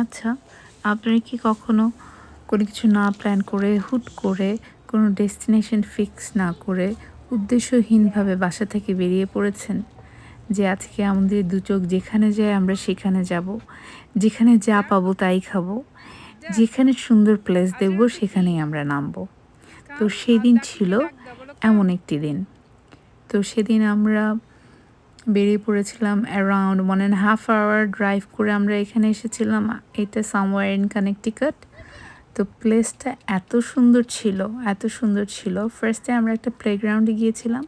আচ্ছা আপনারা কি কখনো কোনো কিছু না প্ল্যান করে, হুট করে কোনো ডেস্টিনেশন ফিক্স না করে উদ্দেশ্যহীনভাবে বাসা থেকে বেরিয়ে পড়েছেন? যে আজকে আমাদের দু চোখ যেখানে যায় আমরা সেখানে যাব, যেখানে যা পাবো তাই খাব, যেখানে সুন্দর প্লেস দেখব সেখানেই আমরা নামবো। তো সেদিন ছিল এমন একটি দিন। তো সেদিন আমরা বেরিয়ে পড়েছিলাম around one and half hour drive করে আমরা এখানে এসেছিলাম। এটা সামওয়ার ইন কানেকটিকাট তো প্লেসটা এত সুন্দর ছিল, এত সুন্দর ছিল। ফার্স্টে আমরা একটা প্লেগ্রাউন্ডে গিয়েছিলাম।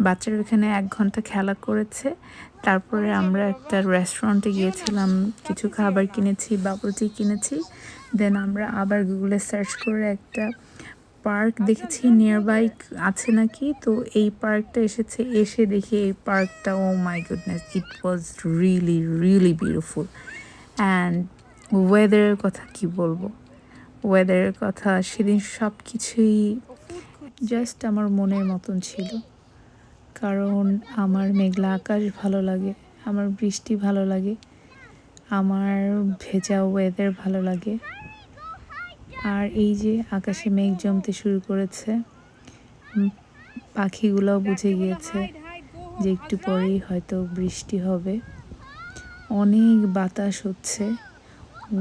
বাচ্চারা ওখানে এক ঘণ্টা খেলা করেছে। তারপরে আমরা একটা রেস্টুরেন্টে গিয়েছিলাম। কিছু খাবার কিনেছি বাবল টি কিনেছি। দেন আমরা আবার গুগলে সার্চ করে একটা পার্ক দেখেছি নিয়ার বাই আছে নাকি? তো এই পার্কটা এসেছে এসে দেখি এই পার্কটা ও my goodness it was really really beautiful and ওয়েদারের কথা কি বলব? ওয়েদারের কথা সেদিন সব কিছুই জাস্ট আমার মনের মতন ছিল। কারণ আমার মেঘলা আকাশ ভালো লাগে আমার বৃষ্টি ভালো লাগে আমার ভেজা ওয়েদার ভালো লাগে। আর এই যে আকাশে মেঘ জমতে শুরু করেছে পাখিগুলোও বুঝে গিয়েছে যে একটু পরেই হয়তো বৃষ্টি হবে। অনেক বাতাস হচ্ছে।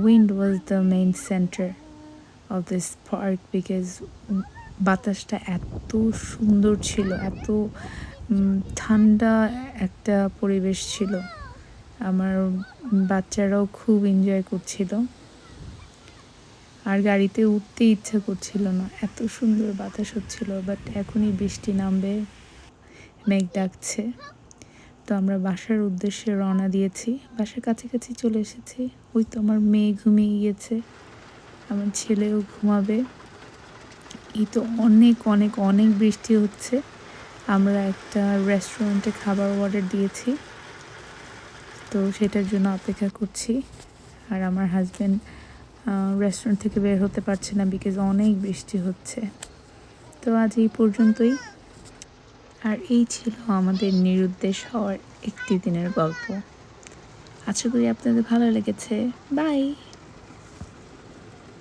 Wind was the main center of this park because বাতাসটা এত সুন্দর ছিল, এত ঠান্ডা একটা পরিবেশ ছিল। আমার বাচ্চারাও খুব এনজয় করছিল। আর গাড়িতে উঠতে ইচ্ছা করছিল না। এত সুন্দর বাতাস হচ্ছিল বাট এখনই বৃষ্টি নামবে, মেঘ ডাকছে। তো আমরা বাসার উদ্দেশ্যে রওনা দিয়েছি। বাসার কাছাকাছি চলে এসেছি। ওই তো আমার মেয়ে ঘুমিয়ে গিয়েছে। আমার ছেলেও ঘুমাবে। এই তো অনেক অনেক অনেক বৃষ্টি হচ্ছে। আমরা একটা রেস্টুরেন্টে খাবার অর্ডার দিয়েছি। তো সেটার জন্য অপেক্ষা করছি। আর আমার হাজব্যান্ড রেস্টুরেন্ট থেকে বের হতে পারছে না বিকজ অনেক বৃষ্টি হচ্ছে। তো আজ এই পর্যন্তই। আর এই ছিল আমাদের নিরুদ্দেশ হওয়ার একটি দিনের গল্প। আশা করি আপনাদের ভালো লেগেছে। বাই